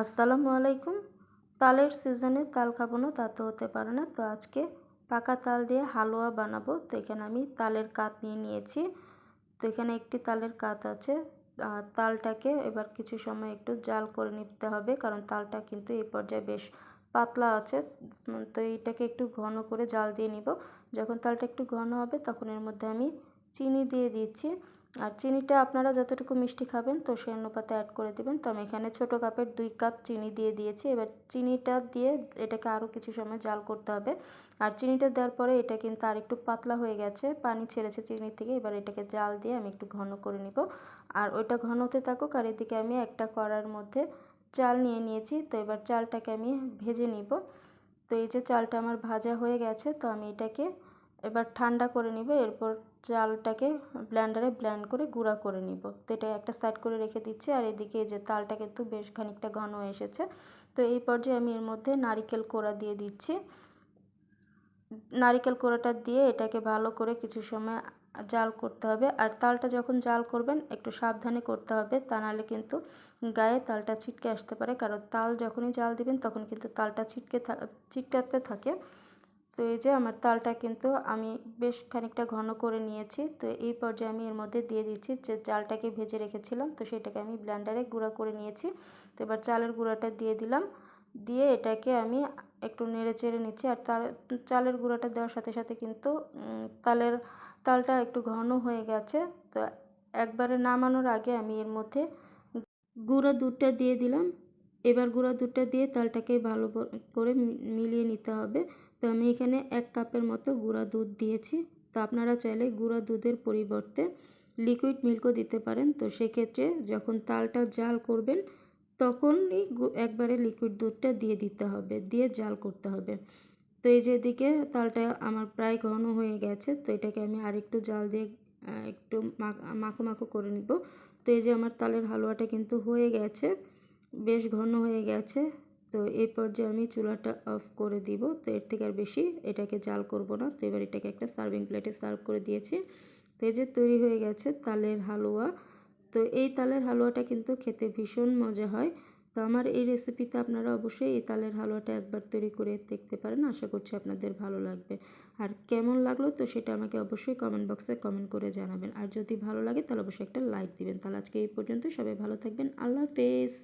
আসসালামু আলাইকুম। তালের সিজনে তাল খাব না, তা তো হতে পারে না। তো আজকে পাকা তাল দিয়ে হালুয়া বানাবো। তো এখানে আমি তালের কাত নিয়ে নিয়েছি। তো এখানে একটি তালের কাত আছে। তালটাকে এবার কিছু সময় একটু জাল করে নিতে হবে, কারণ তালটা কিন্তু এই পর্যায়ে বেশ পাতলা আছে। তো এইটাকে একটু ঘন করে জাল দিয়ে নিব। যখন তালটা একটু ঘন হবে, তখন এর মধ্যে আমি চিনি দিয়ে দিচ্ছি। আর চিনিটা আপনারা যতটুকু মিষ্টি খাবেন, তো সেই অনুপাতে অ্যাড করে দেবেন। তো আমি এখানে ছোটো কাপের দুই কাপ চিনি দিয়ে দিয়েছি। এবার চিনিটা দিয়ে এটাকে আরও কিছু সময় জাল করতে হবে। আর চিনিটা দেওয়ার পরে এটা কিন্তু আর একটু পাতলা হয়ে গেছে, পানি ছেড়েছে চিনি থেকে। এবার এটাকে জাল দিয়ে আমি একটু ঘন করে নিব। আর ওইটা ঘন হতে থাকুক, আর এদিকে আমি একটা কড়ার মধ্যে চাল নিয়ে নিয়েছি। তো এবার চালটাকে আমি ভেজে নিব। তো এই যে চালটা আমার ভাজা হয়ে গেছে, তো আমি এটাকে এবার ঠান্ডা করে নিব, এরপর চালটাকে ব্ল্যান্ডারে ব্ল্যান্ড করে গুঁড়া করে নিব। তো এটা একটা সাইড করে রেখে দিচ্ছি, আর এদিকে যে তালটা কিন্তু বেশ খানিকটা ঘন এসেছে। তো এই পর্যায়ে আমি এর মধ্যে নারিকেল কোড়া দিয়ে দিচ্ছি। নারিকেল কোড়াটা দিয়ে এটাকে ভালো করে কিছু সময় জাল করতে হবে, আর তালটা যখন জাল করবেন একটু সাবধানে করতে হবে, তা নাহলে কিন্তু গায়ে তালটা ছিটকে আসতে পারে। কারণ তাল যখনই জাল দিবেন, তখন কিন্তু তালটা ছিটকে থা ছিটকাতে থাকে। তো এই যে আমার তালটা কিন্তু আমি বেশ খানিকটা ঘন করে নিয়েছি। তো এই পর্যায়ে আমি এর মধ্যে দিয়ে দিচ্ছি যে চালটাকে ভেজে রেখেছিলাম। তো সেটাকে আমি ব্ল্যান্ডারে গুঁড়া করে নিয়েছি। তো এবার চালের গুঁড়াটা দিয়ে দিলাম। দিয়ে এটাকে আমি একটু নেড়ে চেড়ে নিচ্ছি। আর তার চালের গুঁড়াটা দেওয়ার সাথে সাথে কিন্তু তালের তালটা একটু ঘন হয়ে গেছে। তো একবারে নামানোর আগে আমি এর মধ্যে গুঁড়ো দুধটা দিয়ে দিলাম। এবার গুঁড়া দুধটা দিয়ে তালটাকে ভালো করে মিলিয়ে নিতে হবে। তো আমি এখানে এক কাপের মতো গুঁড়া দুধ দিয়েছি। তো আপনারা চাইলে গুঁড়া দুধের পরিবর্তে লিকুইড মিল্কও দিতে পারেন। তো সেক্ষেত্রে যখন তালটা জাল করবেন, তখনই একবারে লিকুইড দুধটা দিয়ে দিতে হবে, দিয়ে জাল করতে হবে। তো এই যে এদিকে তালটা আমার প্রায় ঘন হয়ে গেছে। তো এটাকে আমি আরেকটু জাল দিয়ে একটু মাখো মাখো করে নিব। তো এই যে আমার তালের হালুয়াটা কিন্তু হয়ে গেছে। বেশ ঘন হয়ে গেছে। তো এই পর্যায়ে আমি চুলাটা অফ করে দিব। তো এর থেকে আর বেশি এটাকে জাল করব না। তো এবার এটাকে একটা সার্ভিং প্লেটে সার্ভ করে দিয়েছি। তো এই যে তৈরি হয়ে গেছে তালের হালুয়া। তো এই তালের হালুয়াটা কিন্তু খেতে ভীষণ মজা হয়। তো আমার এই রেসিপিতে আপনারা অবশ্যই এই তালের হালুয়াটা একবার তৈরি করে দেখতে পারেন। আশা করছি আপনাদের ভালো লাগবে। আর কেমন লাগল তো সেটা আমাকে অবশ্যই কমেন্ট বক্সে কমেন্ট করে জানাবেন। আর যদি ভালো লাগে তাহলে অবশ্যই একটা লাইক দিবেন। তাহলে আজকে এই পর্যন্ত সবাই ভালো থাকবেন। আল্লাহ হাফেজ।